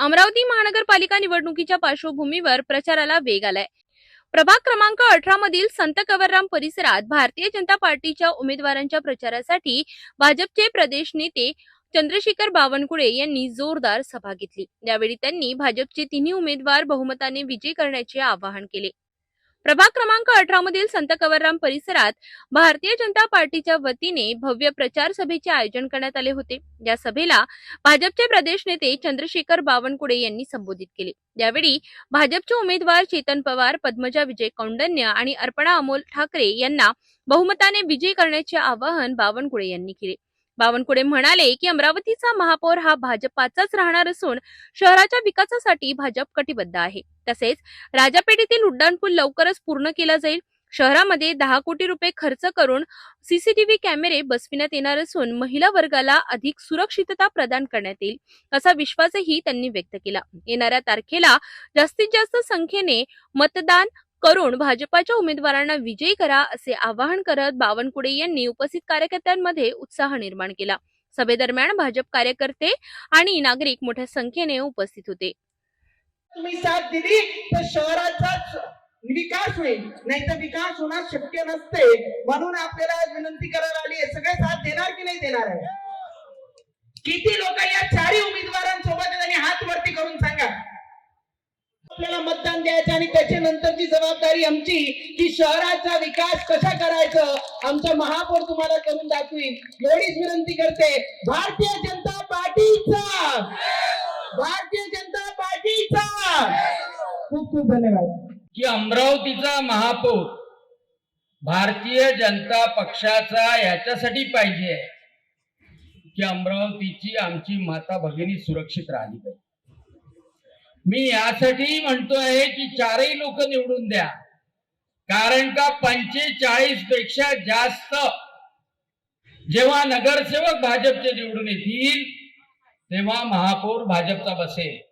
अमरावती महानगरपालिका निवडणुकीच्या पार्श्वभूमीवर प्रचाराला वेग आलाय. प्रभाग क्रमांक अठरा मधील संत कवरराम परिसरात भारतीय जनता पार्टीच्या उमेदवारांच्या प्रचारासाठी भाजपचे प्रदेश नेते चंद्रशेखर बावनकुळे यांनी जोरदार सभा घेतली. यावेळी त्यांनी भाजपचे तिन्ही उमेदवार बहुमताने विजयी करण्याचे आवाहन केले. प्रभाग क्रमांक अठरा मधील संत कवरराम परिसरात भारतीय जनता पार्टीच्या वतीने भव्य प्रचार सभेचे आयोजन करण्यात आले होते. या सभेला भाजपचे प्रदेश नेते चंद्रशेखर बावनकुळे यांनी संबोधित केले. यावेळी भाजपचे उमेदवार चेतन पवार पद्मजा विजय कौंडन्य आणि अर्पणा अमोल ठाकरे यांना बहुमताने विजयी करण्याचे आवाहन बावनकुळे यांनी केले. बावनकुळे म्हणाले की अमरावतीचा महापौर हा भाजपाचाच राहणार असून शहराच्या विकासासाठी भाजप कटिबद्ध आहे. तसेच राजापेठेतील उड्डाणपूल लवकरच पूर्ण केला जाईल. शहरामध्ये दहा कोटी रुपये खर्च करून सीसीटीव्ही कॅमेरे बसविण्यात येणार असून महिला वर्गाला अधिक सुरक्षितता प्रदान करण्यात येईल असा विश्वासही त्यांनी व्यक्त केला. येणाऱ्या तारखेला जास्तीत जास्त संख्येने मतदान करून भाजपाच्या उमेदवारांना विजयी करा असे आवाहन करत बावनकुळे यांनी उपस्थित कार्यकर्त्यांमध्ये उत्साह निर्माण केला. सभेदरम्यान भाजप कार्यकर्ते आणि नागरिक मोठ्या संख्येने उपस्थित होते. तुम्ही साथ दिली तर शहराचा विकास होईल. नाही तर विकास होणार शक्य नसते. म्हणून आपल्याला आज विनंती करायला आली आहे. सगळे साथ देणार की नाही देणार आहे? किती लोक या चारही उमेदवारांसोबत आहेत हात वरती करून सांगा. आपल्याला मतदान द्यायचं आणि त्याच्यानंतरची जबाबदारी आमची की शहराचा विकास कसा करायचं आमचा महापौर तुम्हाला करून दाखवील एवढीच विनंती करते. भारतीय जनता पार्टीचा! भारतीय जनता पार्टीचा! खूप खूप धन्यवाद. की अमरावतीचा महापौर भारतीय जनता पक्षाचा याच्यासाठी पाहिजे की अमरावतीची आमची माता भगिनी सुरक्षित राहिली पाहिजे. मी यासाठी म्हणतोय की चारही लोक निवडून द्या. कारण का पंचेचाळीसपेक्षा जास्त जेव्हा नगरसेवक भाजपचे निवडून येतील तेव्हा महापौर भाजपचा बसेल.